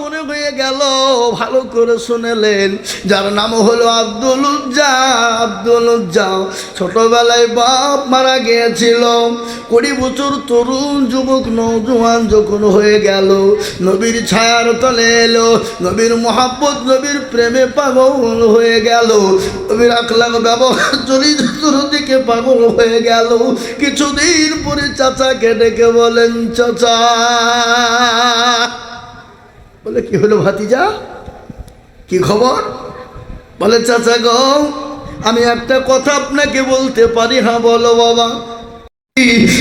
মনে হয়ে গেল, ভালো করে শুনেলেন। যার নাম হলো আব্দুল উজ্জা। আব্দুল উজ্জা ছোটবেলায় বাপ মারা গিয়েছিল। কুড়ি বছর তরুণ যুবক নৌজওয়ান যখন হয়ে গেল, নবীর ছায়ার তলে এলো, নবীর মহাব্বত, নবীর প্রেমে পাগল হয়ে গেল, নবীর আখলাগ ব্যবহার চরিত্র দিকে পাগল হয়ে গেল। কিছুদিন পরে চাচাকে ডেকে বলেন, চাচা বলে, কি হলো ভাতিজা? কি খবর? বলে, চাচা গ, আমি একটা কথা আপনাকে বলতে পারি হ্যাঁ বলো বাবা।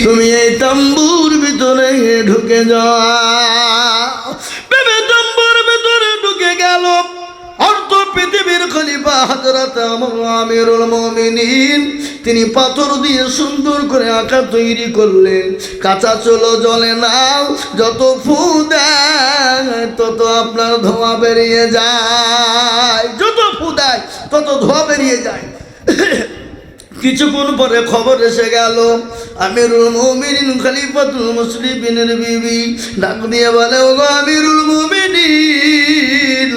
তুমি এই তাম্বুর ভিতরে ঢুকে যাও। ভেবে তাম্বুর ভিতরে ঢুকে গেল। পৃথিবীর খলিফা হজরত আমিরুল মুমিনিন, তিনি পাথর দিয়ে সুন্দর করে আঁকা তৈরি করলেন। কাঁচা চলো জলে নাও, যত ফু দেয়, তত আপনার ধোঁয়া বেরিয়ে যায়। যত ফু দেয়, তত ধোঁয়া বেরিয়ে যায়। কিছুক্ষণ পরে খবর এসে গেল, আমিরুল মুমিনিন খলিফাতুল মুসলিমিনের বিবি। ডাক দিয়ে বলে ও গো আমিরুল মুমিনিন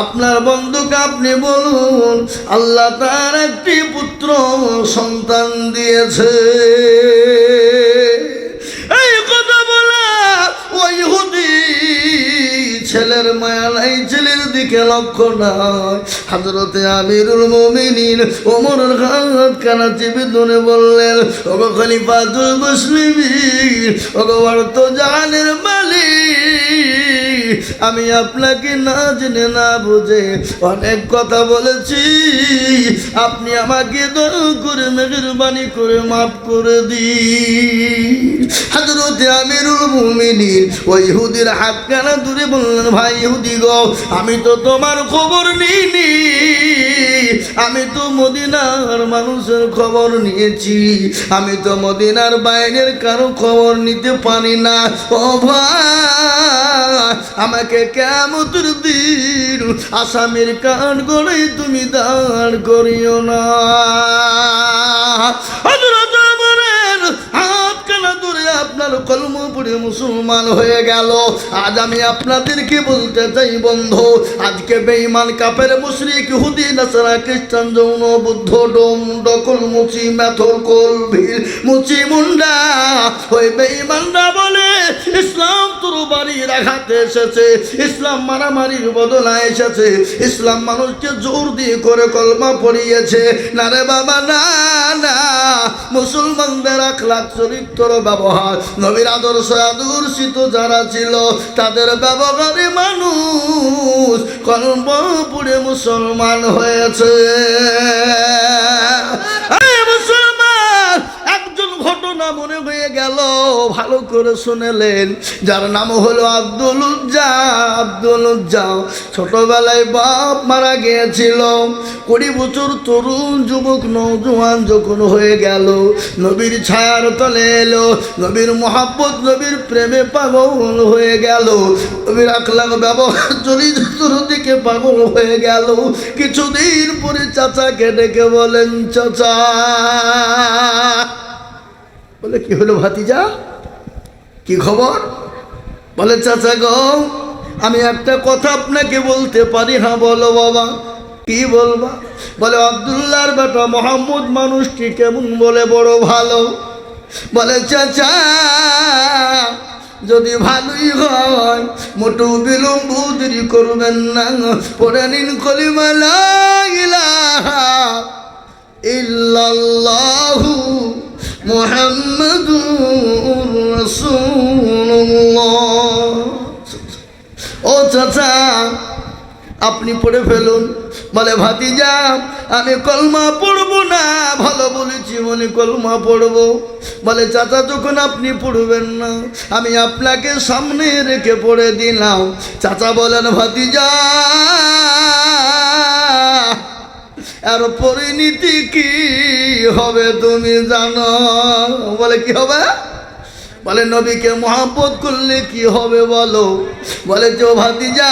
আপনার বন্ধুকে আপনি বলুন আল্লাহ তার একটি পুত্র সন্তান দিয়েছে। ছেলের মায়া নাই, ছেলের দিকে লক্ষ্য নাই। হাজরতে আমিরুল মুমিনিন ওমরের হাত কানা চেপে ধরে বললেন, ওগো খলিফাতুল মুসলিমিন, ওগো অর্থ জাহানের মালিক, আমি আপনাকে না জেনে না বুঝে অনেক কথা বলেছি। আপনি আমাকে দয়া করে মেহরবানি করে মাফ করে দিন। হাজরতে আমিরুল মুমিনিন ওই ইহুদির হাত কানা দূরে বললেন ভাই ইহুদি গো, আমি তো তোমার খবর নিইনি। আমি তো মদিনার মানুষের খবর নিয়েছি। আমি তো মদিনার বাইরের কারও খবর নিতে পারি না। ও ভাই, আমাকে কেমতের দিন আসামের কান করে তুমি দাঁড় করিও না। আপনার কলম পড়ে মুসলমান হয়ে গেল। আজ আমি আপনাদেরকে বলতে চাই, বন্ধু, আজকে বেঈমান কাপের মুশরিক, হুদি, নাসারা, খ্রিস্টান, যৌন, বুদ্ধ, ডোম, ডকল, মুচি মেথর কোল ভিড় মুচি, মুন্ডা। ওই বেঈমানরা বলে, ইসলাম তোর বাড়ির আঘাতে এসেছে, ইসলাম মারামারির বদলা এসেছে, ইসলাম মানুষকে জোর দিয়ে করে কলমা পড়িয়েছে। না রে বাবা, না না, মুসলমানদের আখলাখ চরিত্র ব্যবহার নবীর আদর্শ আদর্শিত যারা ছিল তাদের ব্যবহারে মানুষ কলম্বপুরে মুসলমান হয়েছে। মুসলমান ঘটনা মনে হয়ে গেল, ভালো করে শুনেলেন। যার নাম হলো আব্দুল উজ্জা। আব্দুল উজ্জা ছোটবেলায় বাপ মারা গিয়েছিল। কুড়ি বছর তরুণ যুবক নৌজওয়ান যখন হয়ে গেল, নবীর ছায়ার তলে এলো, নবীর মহাব্বত, নবীর প্রেমে পাগল হয়ে গেল। নবীর আখলাগ ব্যবহার চরিত্র দিকে পাগল হয়ে গেল। কিছুদিন পরে চাচাকে ডেকে বলেন, চাচা বলে, কি হলো ভাতিজা? কি খবর? বলে, চাচা গো, আমি একটা কথা আপনাকে বলতে পারি হ্যাঁ বলো বাবা। কি বলবা? বলে, আবদুল্লাহর বেটা মোহাম্মদ মানুষটি কেমন বলে, বড় ভালো। বলে, চাচা, যদি ভালোই হয় মোটু বিলম্ব দেরি করবেন না। পড়ে নিন কলিমালা ইলাহা ইল্লাল্লাহু মুহাম্মাদুর রাসূলুল্লাহ। ও চাচা, আপনি পড়ে ফেলুন। বলে, ভাতিজা, আমি কলমা পড়ব না, ভালো বলেছি মনে কলমা পড়ব। বলে, চাচা, যখন আপনি পড়বেন না, আমি আপনাকে সামনে রেখে পড়ে দিলাম। চাচা বলেন, ভাতিজা আর পরিণীতি কি হবে তুমি জানো? বলে কি হবে? বলে, নবীকে মহাব্বত করলে কি হবে বলো? বলে, চো ভাতিজা,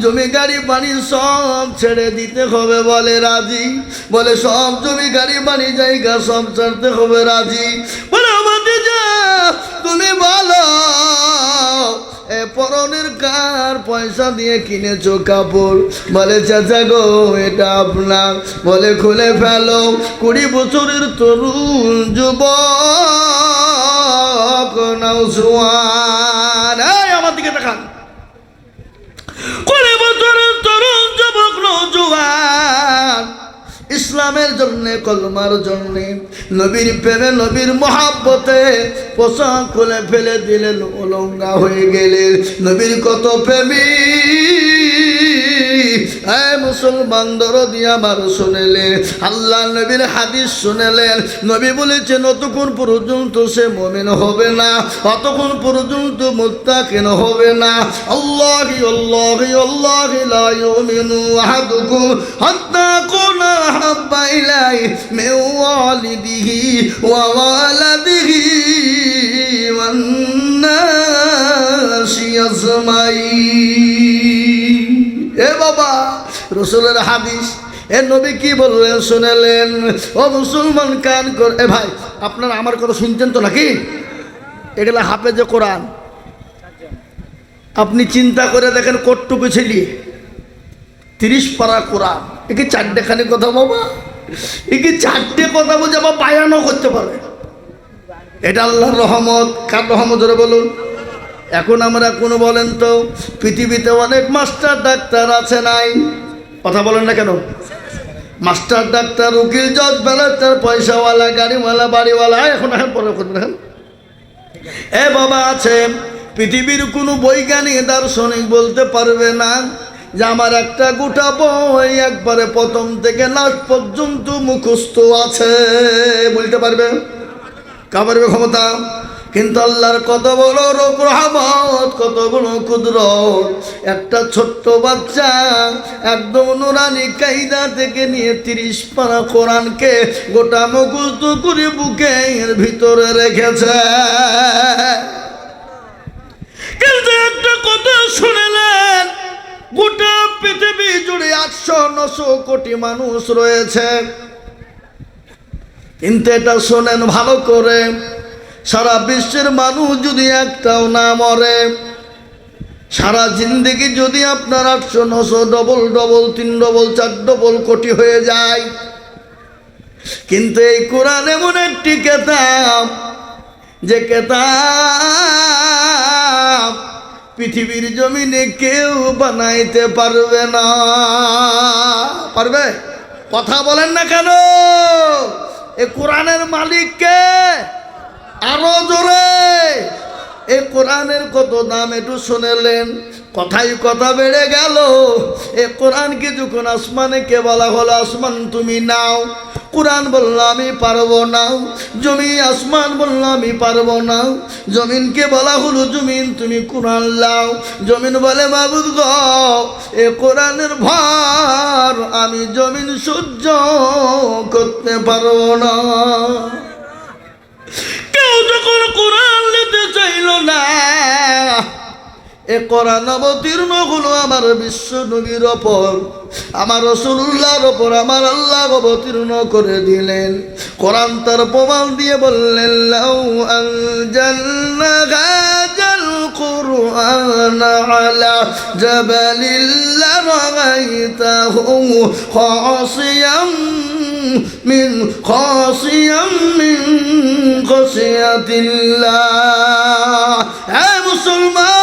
জমি, গাড়ি বাড়ি সব ছেড়ে দিতে হবে। বলে, রাজি? বলে, সব জমি, গাড়ি বাড়ি জায়গা সব ছাড়তে হবে। রাজি? বলে ভাতিজা, তুমি বলো, এ পরনের কার পয়সা দিয়ে কিনেছো কাপড়? বলে, চাচা গো, এটা আপনার। বলে, খুলে ফেলো। কুড়ি বছরের তরুণ এই আমার দিকে দেখান কুড়ি বছরের তরুণ যুবক নৌজওয়ান ইসলামের জন্য, কলমার জন্য, নবীর প্রেমে, নবীর মহাব্বতে পোশাক খুলে ফেলে দিলেন অলঙ্গা হয়ে গেলেন নবীর কত প্রেমী? মুসলমান দরদি আমার আল্লাহ নবীর হাদিস শুনেলেন নবী বলেছেন, অতক্ষণ পর্যন্ত সে মমিন হবে না, অতক্ষণ পর্যন্ত কেন হবে না। আল্লাহি আল্লাহি আল্লাহি মিন ওয়ালিদিহি ওয়া ওয়ালাদিহি ওয়ান নাসি আজমাইন এ বাবা, রসুলের হাদিস। এ নবী কি বললেন, শুনেলেন? ও মুসলমান কান কর এ ভাই, আপনারা আমার কথা শুনছেন তো নাকি? এগুলা হাফেজে কোরআন। আপনি চিন্তা করে দেখেন কটটুকু ছেলে। তিরিশ পারা কোরআন। এ কি চারটেখানি কথা বাবা? এ কি চারটে কথা বুঝে আবার বায়ানও করতে পারে। এটা আল্লাহর রহমত। কার রহমত বলুন? এখন আমরা কোনো বলেন তো, পৃথিবীতে অনেক মাস্টার ডাক্তার আছে নাই। কথা বলেন না কেন? মাস্টার ডাক্তার, উকিল, জজ ব্যালেক্টার পয়সাওয়ালা, গাড়িওয়ালা, বাড়িওয়ালা এখন এখন পরে করবেন এখন এ বাবা আছে, পৃথিবীর কোনো বৈজ্ঞানিক দার্শনিক বলতে পারবে না। যে আমার একটা গোটা বই একবারে প্রথম থেকে লাস্ট পর্যন্ত মুখস্থ আছে। বলতে পারবে? কাবারবে ক্ষমতা? কিন্তু আল্লাহর কত বড় রূপ, রহমত, কত বড় কুদরত। একটা ছোট্ট বাচ্চা একদম নুরানি কায়দা থেকে নিয়ে তিরিশ পারা কোরআনকে গোটা মুখস্থ করে বুকের ভিতরে রেখেছে। কিন্তু একটা কথা শুনেলেন গোটা পৃথিবী জুড়ে আটশো নশো কোটি মানুষ রয়েছে। কিন্তু এটা শোনেন ভালো করে, সারা বিশ্বের মানুষ যদি একটাও না মরে, সারা জিন্দগি যদি আপনার আটশো নশো ডবল ডবল তিন ডবল চার ডবল কোটি হয়ে যায়। কিন্তু এই কোরআন এমন একটি কেতাব, যে কেতাব পৃথিবীর জমিনে কেউ বানাইতে পারবে না। পারবে? কথা বলেন না কেন? এ কোরআনের মালিককে আরও জোরে। এ কোরআনের কত দাম একটু শুনেলেন। কথাই কথা বেড়ে গেল। এ কোরআনকে যখন আসমানেকে বলা হলো, আসমান তুমি নাও। কোরআন বলল, আমি পারব না। জমি আসমান বলল, আমি পারব না। জমিনকে বলা হলো, জমিন, তুমি কোরআন লাও। জমিন বলে বাবুদ গ, এ কোরআনের ভার আমি জমিন সহ্য করতে পারব না। কেউ যখন কোরআন নিতে চাইল না, এ কোরআন অবতীর্ণ হলো আমার বিশ্ব নবীর ওপর। আমার রসুল্লাহর ওপর আমার আল্লাহ অবতীর্ণ করে দিলেন কোরআন তার প্রমাণ দিয়ে বললেন লাউ আনজালনা হাজাল القرآن على جبل لرأيته خاصيا من خاصيا من خشية الله يا মুসলমান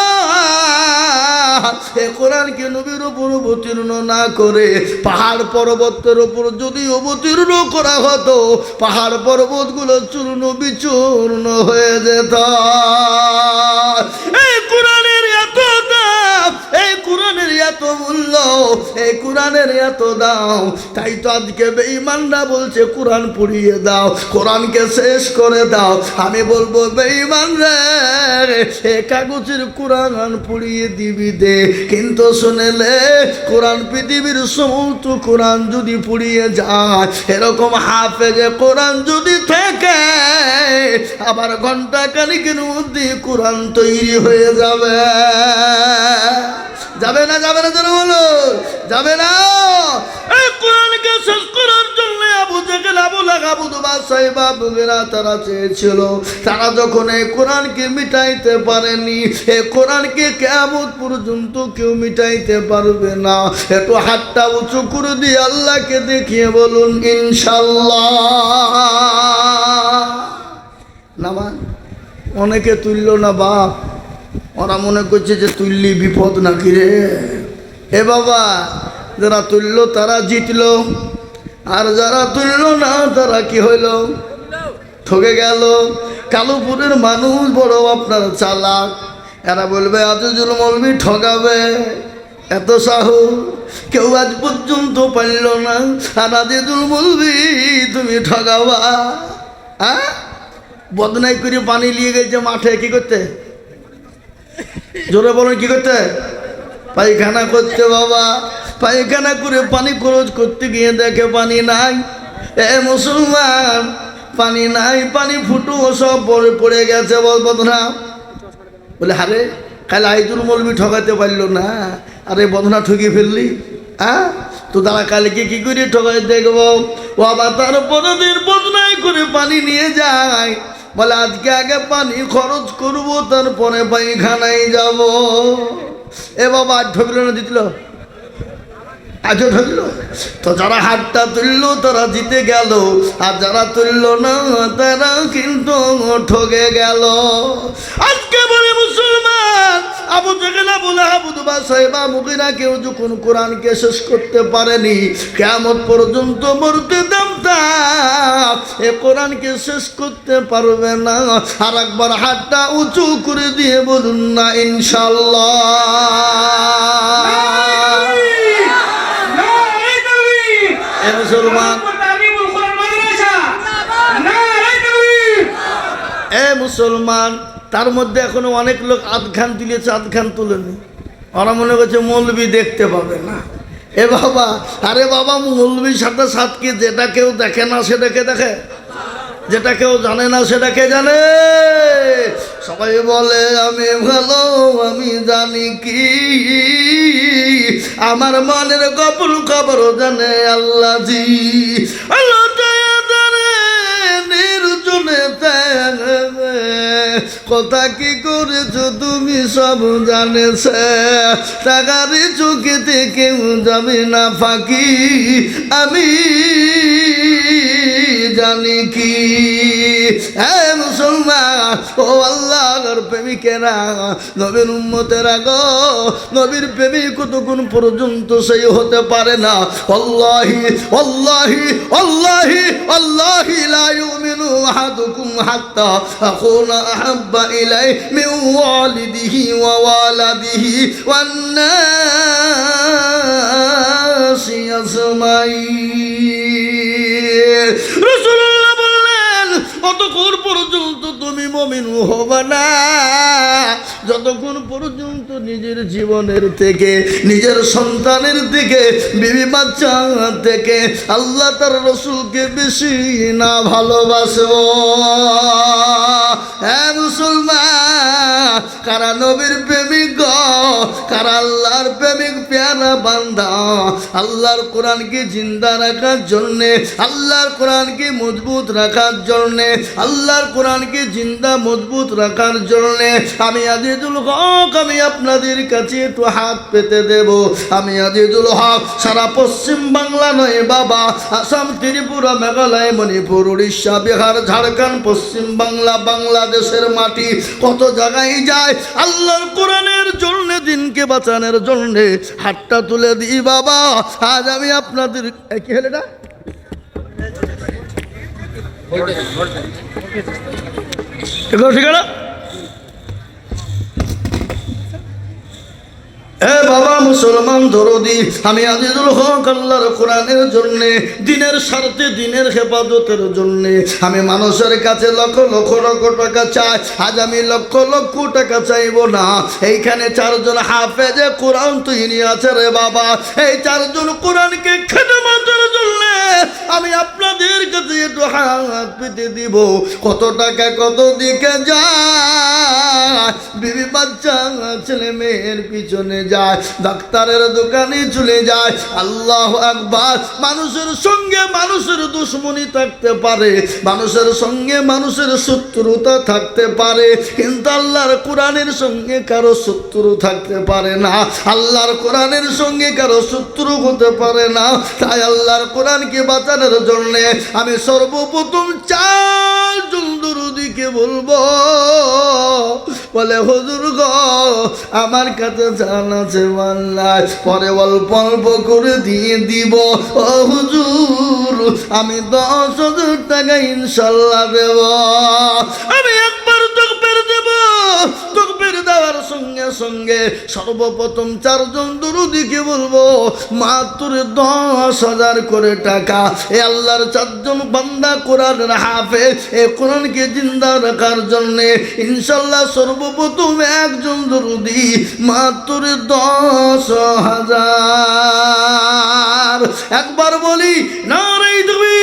এ কোরআনকে নবীর উপর অবতীর্ণ না করে পাহাড় পর্বতের উপর যদি অবতীর্ণ করা হতো, পাহাড় পর্বতগুলো চূর্ণ বিচূর্ণ হয়ে যেত। এই এই কোরআনের এত মূল্য, এই কোরআনের এত দাও তাই তো আজকে বেঈমানরা বলছে, কোরআন পুড়িয়ে দাও, কোরআনকে শেষ করে দাও। আমি বলব, বেঈমান রে, এ কাগজের কোরআন পুড়িয়ে দিবি দে। কিন্তু শুনেলে কোরআন পৃথিবীর সমস্ত কোরআন যদি পুড়িয়ে যায়, এরকম হাফেজে কোরআন যদি থাকে, আবার ঘণ্টা কানিকের মধ্যে কোরআন তৈরি হয়ে যাবে। যাবে না যাবে না যেন বলো যাবে না। এই কোরআনকে শেষ করার জন্য আবু জেকেল আবু লাগা আবুদু বা সাহেবা বুগেরা তারা চেয়েছিল। তারা যখন এই কোরআনকে মিটাইতে পারেনি, এই কোরআনকে কেমন পর্যন্ত কেউ মিটাইতে পারবে না। একটু হাতটা উঁচু করে দিয়ে আল্লাহকে দেখিয়ে বলুন ইনশাল্লাহ নামা অনেকে তুললো না বাপ। ওরা মনে করছে যে তুললি বিপদ নাকি রে? এ বাবা, যারা তুললো তারা জিতলো, আর যারা তুললো না, তারা কি হইল? ঠকে গেল। কালোপুরের মানুষ বড় আপনার চালাক। এরা বলবে, আজিজুল মলবি ঠগাবে। এত সাহু কেউ আজ পর্যন্ত পারল না। আর আজিজুল মলবি তুমি ঠগাবা। হ্যাঁ বদনাই করে পানি নিয়ে গেছে মাঠে, কি করতে? জোরে বলুন, কি করতে? পায়খানা করতে বাবা। পায়খানা করে পানি খরচ করতে গিয়ে দেখে পানি নাই। এ মুসলমান, পানি নাই, পানি ফুটু, সব পড়ে পড়ে গেছে বদনা বলে, হারে, কাল আইজুল মলবি ঠকাতে পারল না। আরে বদনা ঠকিয়ে ফেললি? হ্যাঁ তো তারা কালকে কি করে ঠকাই দেখব আবার তার পরের দিন বদনাই করে পানি নিয়ে যায়। বলে, আজকে আগে পানি খরচ করব, তারপরে পায়খানায় যাব। এ বাবা আট ঠকিল না দিতল আজও ঠকলো তো যারা হাতটা তুললো, তারা জিতে গেল। আর যারা তুললো না, তারা কিন্তু ঠকে গেল। আজকে বলে মুসলমান, আবু জেগেলা বলে আবুদ বা সাহেবা মুগিরা কেউ যখন কোরআনকে শেষ করতে পারেনি কেমন পর্যন্ত মরতে দামতা এ কোরআনকে শেষ করতে পারবে না। আর একবার হাতটা উঁচু করে দিয়ে বলুন না, ইনশাল্লাহ। এ মুসলমান। এ মুসলমান, তার মধ্যে এখনও অনেক লোক আধ খান তুলেছে আধ খান তুলেনি। ওরা মনে করছে মৌলবি দেখতে পাবে না। এ বাবা, আরে বাবা মৌলবির সাথে সাথকে যেটা কেউ দেখে না সেটাকে দেখে? যেটা কেউ জানে না সেটা কে জানে? সবাই বলে, আমি ভালো, আমি জানি কি। আমার মনের কবর খবর জানে আল্লাহ জি আল্লাহ জানে নির্জনে কথা কি করেছ তুমি সব জানেছে? টাকারি চোখেতে কেউ যাবে না ফাঁকি। আমি জানি কি। হ্যাঁ মুসলমান, ও আল্লাহর প্রেমিকেরা, নবীর উম্মতেরা গো, নবীর প্রেমিক কতক্ষণ পর্যন্ত সেই হতে পারে না? আল্লাহি আল্লাহি আল্লাহি আল্লাহি লা ইউমিনু আহাদুকুম হাত্তা আকুনা أحب إليه من والده وولده والناس يسمعين رسول অতক্ষণ পর্যন্ত তুমি মমিন হবে না যতক্ষণ পর্যন্ত নিজের জীবনের থেকে, নিজের সন্তানের থেকে, বিবি বাচ্চা থেকে আল্লাহ তার রসুলকে বেশি না ভালোবাসব। হ্যাঁ মুসলমান, কারা নবীর প্রেমিক কারা আল্লাহর প্রেমিক পেয়ারা বান্ধা আল্লাহর কোরআনকে জিন্দা রাখার জন্যে, আল্লাহর কোরআনকে মজবুত রাখার জন্যে আল্লাহর কোরআনকে জিন্দা মজবুত রাখার জন্যে আমি আজিজুল হক, আমি আপনাদের কাছে একটু হাত পেতে দেব। আমি আজিজুল হক, সারা পশ্চিম বাংলা নয় বাবা, আসাম, ত্রিপুরা, মেঘালয়, মণিপুর, উড়িষ্যা, বিহার, ঝাড়খণ্ড, পশ্চিম বাংলা, বাংলাদেশের মাটি কত জায়গায় যায়? আল্লাহর কোরআনের জন্য, দিনকে বাঁচানোর জন্য হাতটা তুলে দিই বাবা। আজ আমি আপনাদের কি হলো এটা? এগুলো এ বাবা মুসলমান, দরদি, আমি আজিজুল হক আল্লাহর কোরআনের জন্য, দিনের স্বার্থে, দিনের হেফাজতের জন্য, আমি মানুষের কাছে লক্ষ লক্ষ লক্ষ টাকা চাই, আজ আমি লক্ষ লক্ষ টাকা চাইব না। এইখানে চারজন হাফেজে কোরআন তৈরি আছে রে বাবা। এই চারজন কোরআনকে খেদমতের জন্য আমি আপনাদের কাছে একটু হাত পেতে দিব। কত টাকা কত দিকে যায়? বিবি বাচ্চা, ছেলে মেয়ের পিছনে যায়, ডাক্তারের দোকানে চলে যায়, আল্লাহ একবার মানুষের সঙ্গে মানুষের দুশ্মনী থাকতে পারে, মানুষের সঙ্গে মানুষের শত্রুতা থাকতে পারে, কিন্তু আল্লাহর কোরআনের সঙ্গে কারও শত্রু থাকতে পারে না। আল্লাহর কোরআনের সঙ্গে কারও শত্রু হতে পারে না। তাই আল্লাহর কোরআনকে বাঁচানোর জন্য আমি সর্বপ্রথম চারজন দুরুদিকে বলব, বলে, হুজুর গ, আমার কাছে জান আছে পরে অল্প অল্প করে দিয়ে দিব। হুজুর, আমি দশ হাজার টাকা ইনশাল্লাহ দেব। আমি একবার তকবের দেব। তকবের দেওয়ার সঙ্গে সঙ্গে সর্বপ্রথম চারজন দুরুদিকে বলব, মাত্র দশ হাজার করে টাকা। এ আল্লাহর চারজন বান্দা কোরআনের হাফে এ কোরআনকে জিন্দা রাখার জন্যে ইনশাল্লাহ সর্বপ্রথম একজন দুরুদি, মাত্র দশ হাজার। একবার বলি নারাই তুমি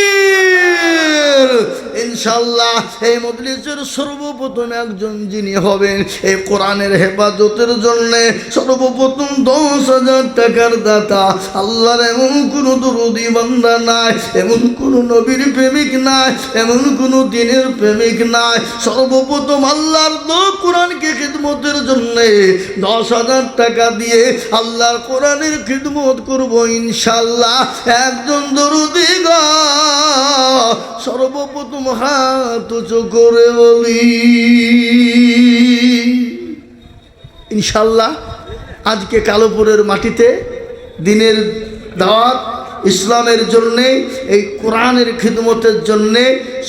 ইনশাল্লাহ এই মজলিসের সর্বপ্রথম একজন যিনি হবেন এই কোরআনের হেফাজতের জন্য সর্বপ্রথম দশ হাজার টাকার দাতা। আল্লাহর এমন কোনো দুরুদি বান্দা নাই, এমন কোনো নবীর প্রেমিক নাই, এমন কোনো দিনের প্রেমিক নাই। সর্বপ্রথম আল্লাহর তো কোরআনকে খিদমতের জন্যে দশ হাজার টাকা দিয়ে আল্লাহর কোরআনের খিদমত করব ইনশাল্লাহ একজন দরুদি গা সর্বপ্রথম হাত উঁচু করে বলি ইনশাল্লাহ আজকে কালোপুরের মাটিতে দিনের দাওয়াত ইসলামের জন্যে, এই কোরআনের খিদমতের জন্যে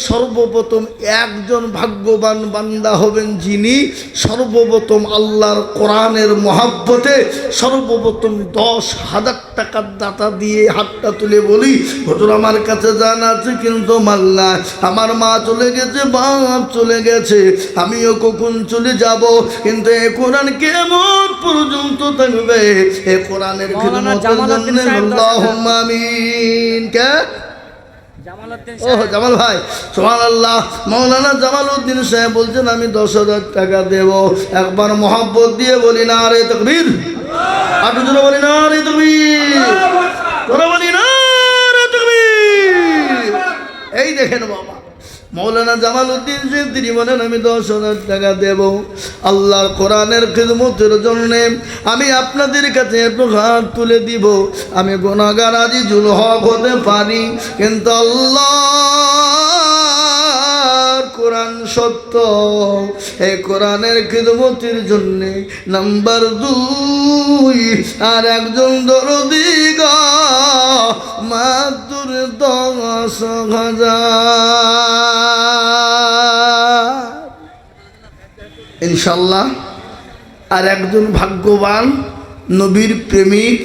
সর্বপ্রথম একজন ভাগ্যবান বান্দা হবেন যিনি সর্বপ্রথম আল্লাহর কোরআনের মহাব্বতে সর্বপ্রথম দশ হাজার টাকার দাতা দিয়ে হাতটা তুলে বলি, হুজুর, আমার কাছে জানা আছে কিন্তু মাল্লা আমার মা চলে গেছে, বাপ চলে গেছে। আমিও কখন চলে যাব? কিন্তু এ কোরআন কেমন পর্যন্ত থাকবে। এ কোরআনের আমিন। কে? ও জামাল ভাই সোহান আল্লাহ মৌলানা জামাল উদ্দিন সাহেব বলছেন আমি দশ হাজার টাকা দেব। একবার মহাব্বত দিয়ে বলি না রে তকবীর। আটু জোরে বলি না রে তকবীর। তোরা বলি না রে তকবীর। এই দেখেন বাবা মৌলানা জামাল উদ্দিন তিনি বলেন, আমি দশ হাজার টাকা দেব আল্লাহর কোরআনের খিদমতের জন্যে। আমি আপনাদের কাছে হাত তুলে দিব। আমি গোনাগার আজি জুল হক হতে পারি। কিন্তু আল্লাহ কোরআন সত্য। এই কোরআনের খিদমতির জন্যে নাম্বার দুই, আর একজন দরদি গা, মাতুর দশ হাজার। ইনশাল্লাহ আর একজন ভাগ্যবান নবীর প্রেমিক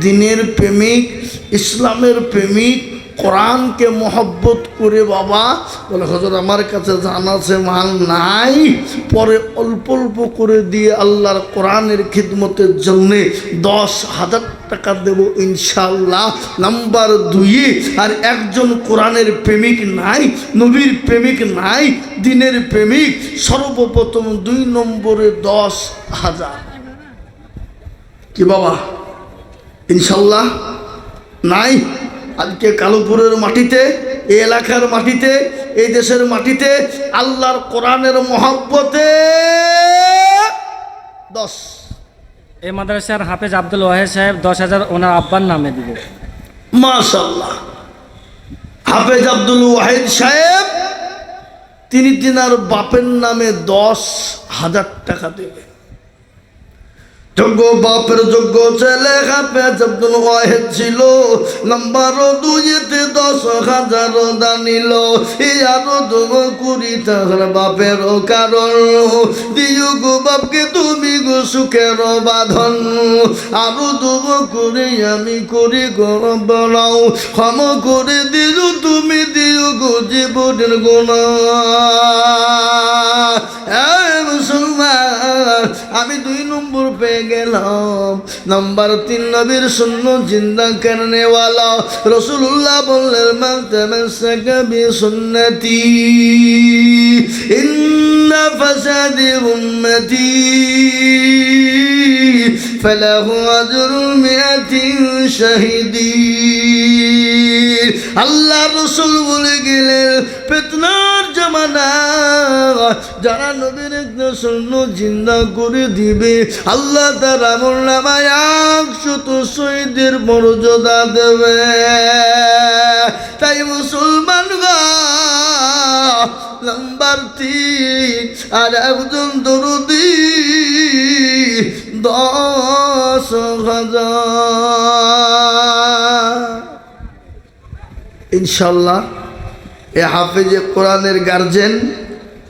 দিনের প্রেমিক ইসলামের প্রেমিক কোরআনকে মহব্বত করে বাবা, বলে, হজর, আমার কাছে জানা আছে, মাল নাই। পরে অল্প অল্প করে দিয়ে আল্লাহর কোরআনের খিদমতের জন্যে দশ হাজার টাকা দেব ইনশাল্লাহ নাম্বার দুইয়ে, আর একজন কোরআনের প্রেমিক নাই, নবীর প্রেমিক নাই, দিনের প্রেমিক, সর্বপ্রথম দুই নম্বরে দশ হাজার। কি বাবা? ইনশাল্লাহ নাই? আজকে কালুপুরের মাটিতে এই এলাকার মাটিতে এই দেশের মাটিতে আল্লাহর কোরআনের মহব্বতে দশ। এই মাদ্রাসার হাফেজ আব্দুল ওয়াহেদ সাহেব দশ হাজার ওনার আব্বার নামে দিবে। মাশাল্লাহ হাফেজ আব্দুল ওয়াহিদ সাহেব তিনি তিনার বাপের নামে দশ হাজার টাকা দেবে। যোগ্য বাপের যোগ্য ছেলে হাফেজ আব্দুল ওয়াহিদ ছিল। নাম্বার দুইতে দশ হাজার দানিল আরও দুব কুড়ি তাহার বাপের কারণ। দিও গো বাপকে তুমি গো সুখের বাঁধন। আরও দুব করে আমি করি গরম বানাও ক্ষম করে দিল তুমি দিও গো জীবনের মুসলমান, আমি দুই নম্বর পেয়ে গেলাম। নাম্বার তিন নবীর শূন্য জিন্দা করনেওয়ালা রসুল্লাহ বললেন মাতামাসাকা সুন্নতি ইন্ন ফাসাদি উম্মতি। فله أجر مئة شهيدين আল্লাহ রসুল বলে গেলেন পেতনার জামানা যারা নবীর একটা শূন্য জিন্দা করে দিবে আল্লাহ তার আমল নামায় একশত শহীদের মর্যাদা দেবে তাই মুসলমান গা নাম্বার আর একজন দরদি দশ হাজার। ইনশাল্লাহ, এ হাফেজে কোরআনের গার্জেন,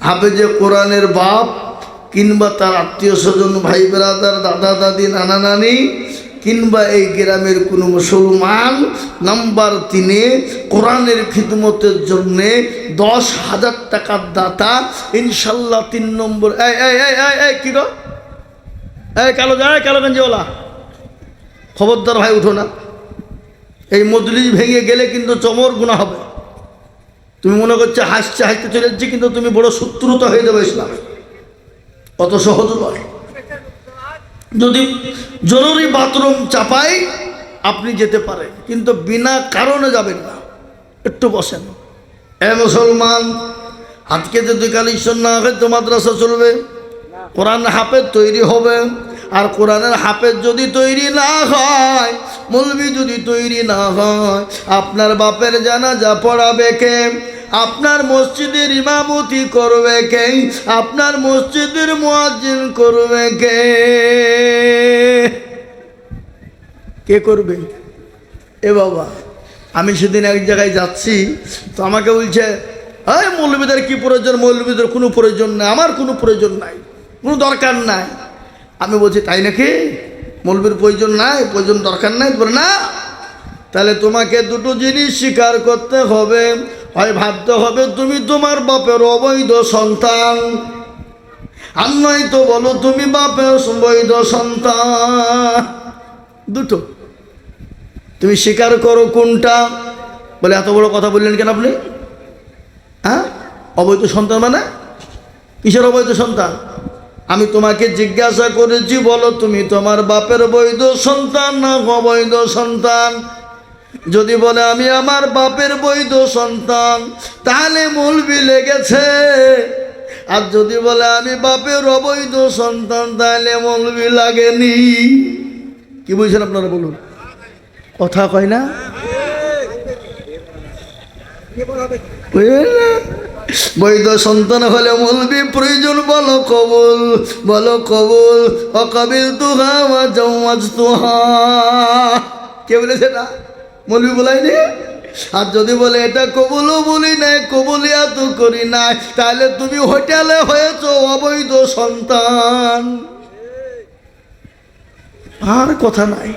হাফেজে কোরআনের বাপ, কিংবা তার আত্মীয় স্বজন, ভাই বেড়াদার দাদা দাদি, নানা নানি, কিংবা এই গ্রামের কোনো মুসলমান নাম্বার তিনে, কোরআনের খিদমতের জন্যে দশ হাজার টাকার দাতা, ইনশাল্লাহ তিন নম্বর, এই এই এই এই এই, কি গো? এই, কালো যায় কালো গঞ্জিওয়ালা। খবরদার ভাই, উঠো না। এই মজলিস ভেঙে গেলে কিন্তু চমর গুণা হবে। তুমি মনে করছ হাসছে, হাসতে চলে যাচ্ছে, কিন্তু তুমি বড় শত্রুতা হয়ে যাবে ইসলাম। অত সহজ নয়। যদি জরুরি বাথরুম চাপাই আপনি যেতে পারেন কিন্তু বিনা কারণে যাবেন না। একটু বসেন। এ মুসলমান, আজকে যদি কালিশ্বর না হয় তো মাদ্রাসা চলবে। কোরআন হাফেজ তৈরি হবে। আর কোরআনের হাফেজ যদি তৈরি না হয়, মৌলবি যদি তৈরি না হয়, আপনার বাপের জানাজা পড়াবে কে? আপনার মসজিদের ইমামতি করবে কে? আপনার মসজিদের মুয়াজ্জিন করবে কে? কে করবে? এ বাবা, আমি সেদিন এক জায়গায় যাচ্ছি, তো আমাকে বলছে হ্যাঁ মৌলবীদের কি প্রয়োজন? মৌলবীদের কোনো প্রয়োজন নাই, আমার কোনো প্রয়োজন নাই, কোনো দরকার নাই। আমি বলছি, তাই নাকি? মৌলবীর প্রয়োজন নাই, প্রয়োজন দরকার নাই? বলে, না, তাহলে তোমাকে দুটো জিনিস স্বীকার করতে হবে। হয় ভাবতে হবে, তুমি তোমার বাপের অবৈধ সন্তান। আর নয় তো বলো, তুমি বাপের বৈধ সন্তান। দুটো। তুমি স্বীকার করো কোনটা? বলে, এত বড় কথা বললেন কেন আপনি? হ্যাঁ? অবৈধ সন্তান মানে? কিসের অবৈধ সন্তান? আমি তোমাকে জিজ্ঞাসা করেছি, বলো তুমি তোমার বাপের বৈধ সন্তান না অবৈধ সন্তান? যদি বলে, আমি আমার বাপের বৈধ সন্তান, তাহলে মূলবি লেগেছে। আর যদি বলে, আমি বাপের অবৈধ সন্তান, তাহলে মৌলবি লাগেনি। কি বলছেন আপনারা বলুন? কথা কয় না? বৈধ সন্তান হলে মলবি প্রয়োজন, বলো কবুল বলো কবুল। অকাবিল তুহা মা জমাজ তুহা। কে বলেছে না মলবি বলাইনি আর যদি বলে এটা কবুলও বলি নাই কবুলিয়া তো করি নাই, তাহলে তুমি হোটেলে হয়েছ অবৈধ সন্তান। আর কথা নাই।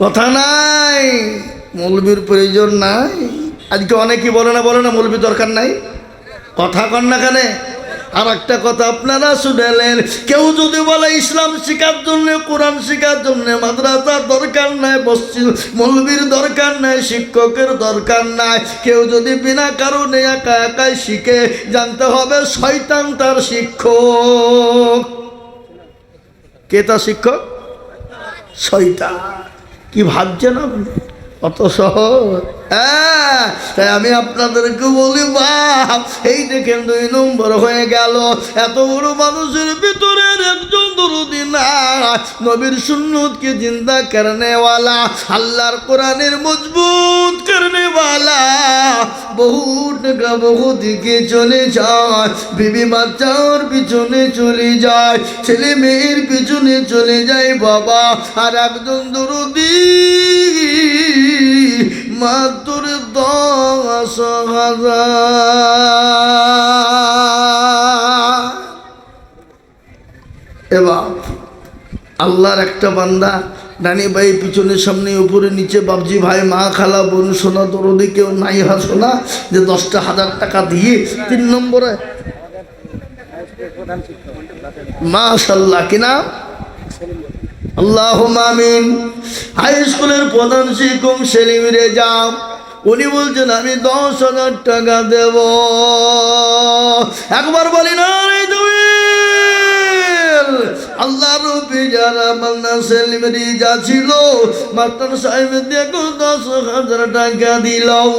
কথা নাই, মৌলবীর প্রয়োজন নাই। আজকে অনেকেই বলে না বলে না, মৌলবীর দরকার নাই। কথা কন না কেন? আর একটা কথা আপনারা শুনেলেন। কেউ যদি বলে ইসলাম শেখার জন্য, কোরআন শেখার জন্য মাদ্রাসার দরকার নাই পশ্চিম মৌলবীর দরকার নাই, শিক্ষকের দরকার নাই। কেউ যদি বিনা কারণে একা একাই শিখে, জানতে হবে শয়তান তার শিক্ষক। কে তার শিক্ষক? শয়তান। কি ভাবছেন আপনি অত সহজ। তাই আমি আপনাদেরকে বলি বাপ এই দেখেন দুই নম্বর হয়ে গেল? এত বড় মানুষের ভিতরের একজন দরুদি না নবীর সুন্নতকে জিন্দা করনেওয়ালা, আল্লাহর কোরআনের মজবুত করনেওয়ালা। বহু টাকা বহু দিকে চলে যায়। বিবি বাচ্চার পিছনে চলে যায়। ছেলে মেয়ের পিছনে চলে যায় বাবা। আর একজন দরুদি মাত্র দশ হাজার। আল্লাহর একটা বান্দা, নানি ভাই পিছনের সামনে উপরে নিচে বাবজি ভাই, মা খালা, বোন সোনা, দরদি কেউ নাই, হা সোনা, যে দশটা হাজার টাকা দিয়ে তিন নম্বরে। মাশাল্লাহ কিনা আল্লাহ মামিন হাই স্কুলের প্রধান শিক্ষক সেলিম যাও উনি বলছেন, আমি দশ হাজার টাকা দেব। একবার বলি না আল্লাহ রবি যারা মান্না সেলিম রিজা ছিল, মাস্টার সাহেব দেখো দশ হাজার টাকা দিলাম।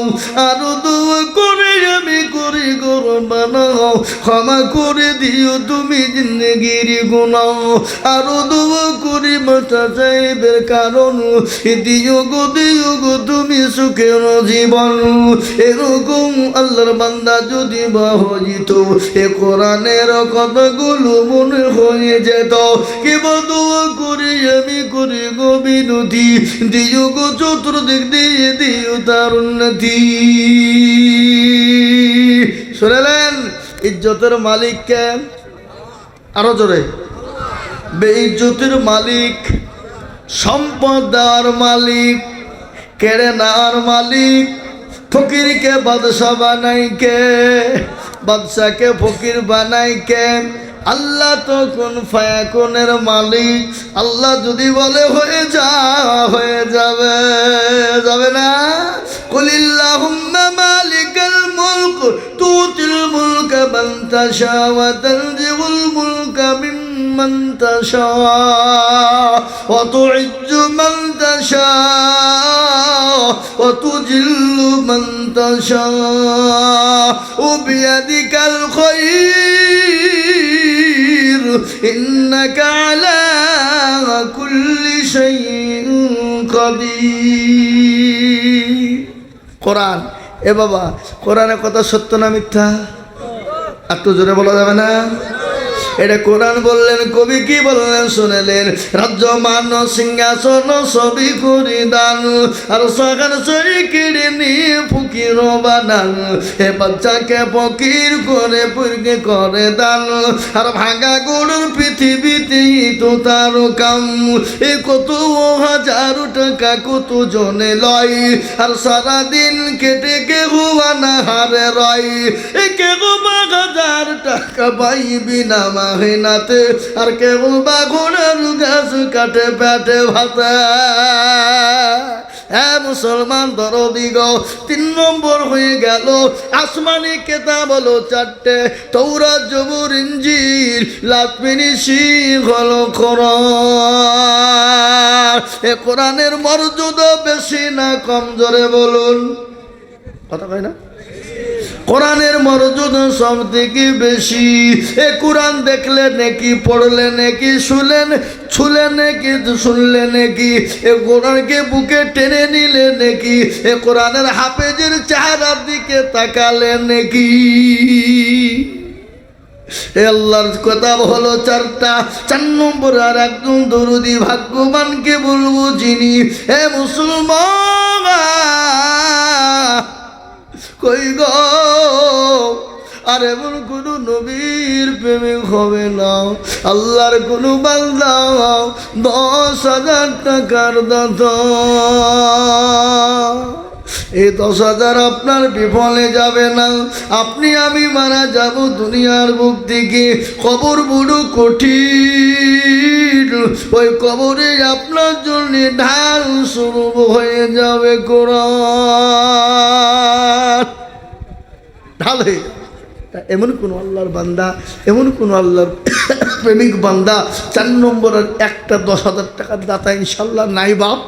আরও দোয়া করে আমি করি গরু বানাও, ক্ষমা করে দিও তুমি জিন্দগির গুনাও আরও দোয়া করি মাস্টার সাহেবের কারণ দিও গো দিও গো, তুমি সুখের জীবন। এরকম আল্লাহর বান্দা যদি বা হইত, এ কোরআনের কথাগুলো মনে হয়ে যেত। কি দোয়া করি আমি করি গো বিনতি দিও গো চতুর্দিক দিয়ে, দিও তার উন্নতি শুনেলেন? ইজ্জতের মালিককে আরও জোরে। বেইজ্জতির মালিক সম্পদ দেওয়ার মালিক কেড়ে নেওয়ার মালিক, ফকিরকে বাদশাহ বানাই কে? বাদশাকে ফকির বানাই কে? আল্লাহ তো কোন ফায়াকুনের মালিক আল্লাহ যদি বলে হয়ে যা হয়ে যাবে যাবে না কুলিল্লাহুম্মা মালিকাল মুলক তুতিল মুলক মান তাশা ওয়া তানজিউল মুলক মিম্মান তাশা ওয়া তুইজ্জু মান তাশা ওয়া তুজিল্লু মান তাশা وبيدك الخير إنك على كل شيء قدير কোরআন এ বাবা কোরআনের কথা সত্য না মিথ্যা আর তো জোরে বলা যাবে না এটা কোরআন বললেন, কবি কি বললেন শুনেলেন? রাজ্য মান সিংহাসন সবই করি দান আর সকাল সই কিড়ে নিয়ে ফকির বানান। হে বাচ্চাকে ফকির করে পুরকে করে দান, আর ভাঙা গরুর পৃথিবীতে তো তার কাম। এ কত হাজার টাকা, কত জনে লয়, আর সারাদিন কেটে কেহ না হারে রয়। এ কেহ হাজার টাকা পাইবি না মাহিনাতে আর কেবল বা ঘোড়ার গাছ কাটে, পেটে ভাতে। হ্যাঁ মুসলমান দরদিগ তিন নম্বর হয়ে গেল আসমানি কেতা বলো চারটে তৌরা জবুর ইঞ্জির লাতমিনি হলো কোরআন। এ কোরআনের মর্যাদা বেশি না কম জোরে বলুন। কথা কয় না? কোরআনের মর্যাদা সব থেকে বেশি। এ কোরআন দেখলে নাকি, পড়লে নাকি শুনলেন ছুলে নাকি, শুনলে নাকি। এ কোরআনকে বুকে টেনে নিলে নাকি। এ কোরআনের হাফেজের চেহারার দিকে তাকালে নাকি। আল্লাহর কথা হলো চারটা। চার নম্বর আর একজন দরুদি ভাগ্যবানকে বলব যিনি, হে মুসলমান কই গো? আর এমন কোনো নবীর প্রেমিক হবে না। আল্লাহর কোনো বান্দা দশ হাজার টাকার দাদা এই দশ হাজার আপনার বিফলে যাবে না। আপনি আমি মারা যাব দুনিয়ার বুক থেকে। কবর বড় কঠিন। ওই কবরে আপনার জন্য ঢাল শুরু হয়ে যাবে কোরআন। ঢাল হয়ে। এমন কোন আল্লাহর বান্দা, এমন কোন আল্লাহর প্রেমিক বান্দা, চার নম্বরের একটা দশ হাজার টাকার দাতা ইনশাল্লাহ নাই বাপ।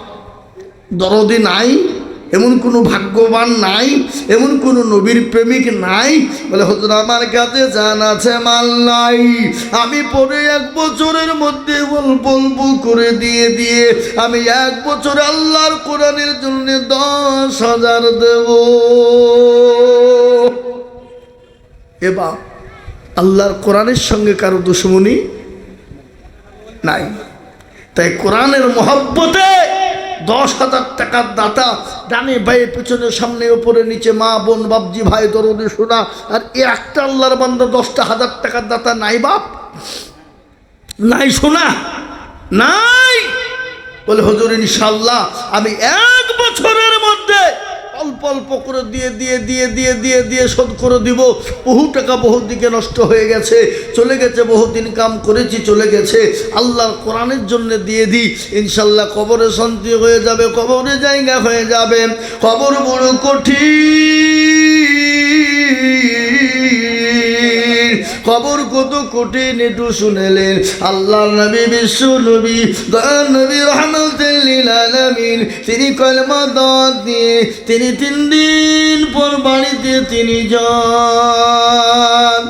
দরদি নাই। এমন কোনো ভাগ্যবান নাই, এমন কোনো নবীর প্রেমিক নাই। বলে, হজুর, আমার কাছে জান আছে, মাল নাই। আমি পরে এক বছরের মধ্যে অল্প অল্প করে দিয়ে দিয়ে আমি এক বছর আল্লাহর কোরআনের জন্য দশ হাজার দেব। এবার আল্লাহর কোরআনের সঙ্গে কারও দুশ্মনী নাই। তাই কোরআনের মহব্বতে দশ হাজার টাকার দাতা ডানে ভাই পেছনে, সামনে ওপরে নিচে, মা, বোন বাবজি ভাই, দরদি, সোনা, আর এ একটা আল্লাহর বান্দা দশটা হাজার টাকার দাতা নাই বাপ। নাই সোনা, নাই। বলে, হজুর ইনশাল্লাহ আমি এক বছরের মধ্যে অল্প অল্প করে দিয়ে দিয়ে দিয়ে দিয়ে দিয়ে দিয়ে শোধ করে দিব। বহু টাকা বহু দিকে নষ্ট হয়ে গেছে। চলে গেছে বহুদিন কাম করেছি, চলে গেছে। আল্লাহর কোরআনের জন্য দিয়ে দিই। ইনশাল্লাহ কবরে শান্তি হয়ে যাবে, কবরে জায়গা হয়ে যাবে। কবর বড় কঠিন। খবর কত কঠিন একটু শুনেলেন। আল্লাহ নবী, বিশ্ব নবী, দয়াল নবী রহমতুল্লিল আলমিন। তিনি কলমা দাওয়াত দিয়ে, তিনি তিন দিন পর বাড়িতে তিনি যান।